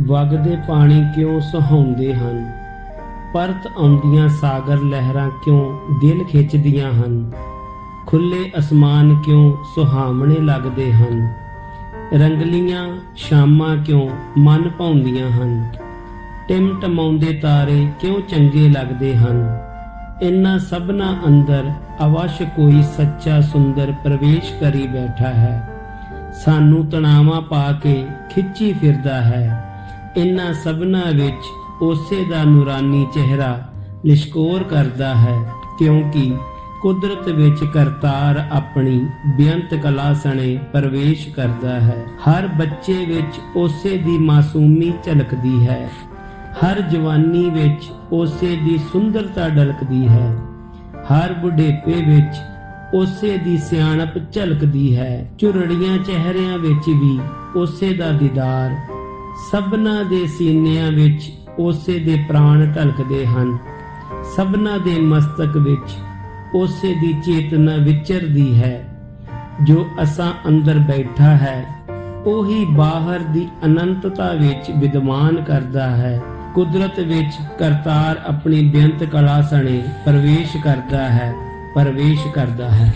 ਵਗਦੇ ਪਾਣੀ ਕਿਉਂ ਸੁਹਾਉਂਦੇ ਹਨ? ਪਰਤ ਆਉਂਦੀਆਂ ਸਾਗਰ ਲਹਿਰਾਂ ਕਿਉਂ ਦਿਲ ਖਿੱਚਦੀਆਂ ਹਨ? ਖੁੱਲੇ ਅਸਮਾਨ ਕਿਉਂ ਸੁਹਾਵਣੇ ਲੱਗਦੇ ਹਨ? ਰੰਗਲੀਆਂ ਸ਼ਾਮਾਂ ਕਿਉਂ ਮਨ ਭਾਉਂਦੀਆਂ ਹਨ? ਟਿਮਟਮਾਉਂਦੇ ਤਾਰੇ ਕਿਉਂ ਚੰਗੇ ਲੱਗਦੇ ਹਨ? ਇਨ੍ਹਾਂ ਸਭਨਾ ਅੰਦਰ ਅਵਸ਼ ਕੋਈ ਸੱਚਾ ਸੁੰਦਰ ਪ੍ਰਵੇਸ਼ ਕਰੀ ਬੈਠਾ ਹੈ। ਸਾਨੂੰ ਤਣਾਵਾਂ ਪਾ ਕੇ ਖਿੱਚੀ ਫਿਰਦਾ ਹੈ। ਇਨ੍ਹਾਂ ਸਭਨਾ ਵਿੱਚ ਉਸੇ ਦਾ ਨੂਰਾਨੀ ਚਿਹਰਾ ਲਿਸ਼ਕੋਰ ਕਰਦਾ ਹੈ, ਕਿਉਂਕਿ ਕੁਦਰਤ ਵਿੱਚ ਕਰਤਾਰ ਆਪਣੀ ਬੇਅੰਤ ਕਲਾ ਸਣੇ ਪ੍ਰਵੇਸ਼ ਕਰਦਾ ਹੈ। ਹਰ ਬੱਚੇ ਵਿੱਚ ਉਸੇ ਦੀ ਮਾਸੂਮੀ ਝਲਕਦੀ ਹੈ। ਹਰ ਜਵਾਨੀ ਵਿੱਚ ਉਸੇ ਦੀ ਸੁੰਦਰਤਾ ਢਲਕਦੀ ਹੈ। ਹਰ ਬੁਢੇਪੇ ਵਿੱਚ ਉਸੇ ਦੀ ਸਿਆਣਪ ਝਲਕਦੀ ਹੈ। ਝੁਰੜੀਆਂ ਚਿਹਰਿਆਂ ਵਿੱਚ ਵੀ ਉਸੇ ਦਾ ਦੀਦਾਰ ਸਭਨਾ ਦੇ ਸੀਨਿਆਂ ਵਿੱਚ ਉਸੇ ਦੇ ਪ੍ਰਾਣ ਢਲਕਦੇ ਹਨ। ਸਭਨਾ ਦੇ ਮਸਤਕ ਵਿੱਚ ਉਸੇ ਦੀ ਚੇਤਨਾ ਵਿਚਰਦੀ ਹੈ। ਜੋ ਅਸਾਂ ਅੰਦਰ ਬੈਠਾ ਹੈ, ਉਹੀ ਬਾਹਰ ਦੀ ਅਨੰਤਤਾ ਵਿੱਚ ਵਿਦਮਾਨ ਕਰਦਾ ਹੈ। ਕੁਦਰਤ ਵਿੱਚ ਕਰਤਾਰ ਆਪਣੀ ਬੇਅੰਤ ਕਲਾ ਸਣੇ ਪ੍ਰਵੇਸ਼ ਕਰਦਾ ਹੈ, ਪ੍ਰਵੇਸ਼ ਕਰਦਾ ਹੈ।